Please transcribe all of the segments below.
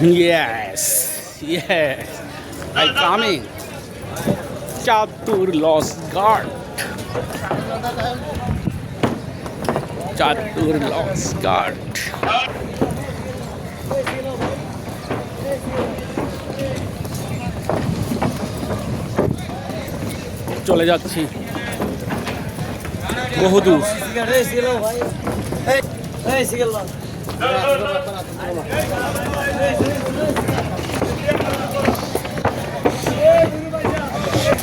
Yes, yes. I'm coming. Chatur Lost Guard. Chatur Lost Guard. চলে যাচ্ছি বহুদূর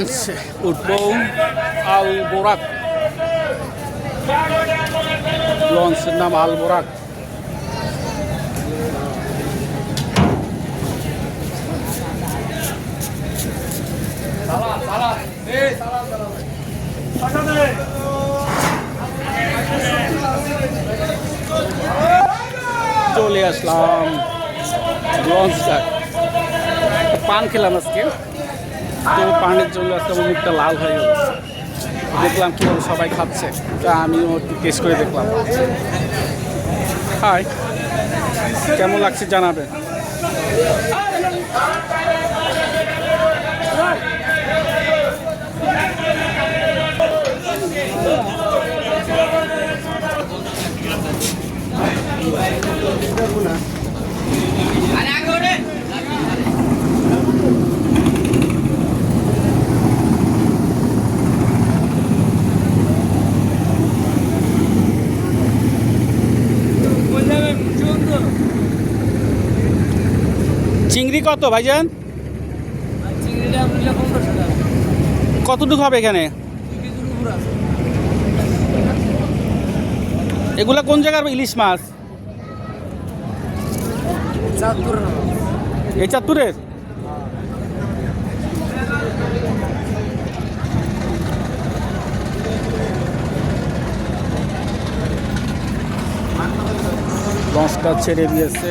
launch উঠবো আল বোরাক লঞ্চের নাম আল বোরাক চলে আসলাম লঞ্চ ঘাট পান খেলাম আজকে। তো পানের জন্য একটা মুখটা লাল হয়ে গেল। দেখলাম কীভাবে সবাই খাচ্ছে। তা আমিও একটু টেস্ট করে দেখলাম। হাই কেমন লাগছে জানাবেন? চিংড়ি কত ভাইজান? কতটুকু হবে এখানে? এগুলা কোন জায়গার ইলিশ মাছ? এই চাঁদপুরের? লঞ্চটা ছেড়ে দিয়েছে।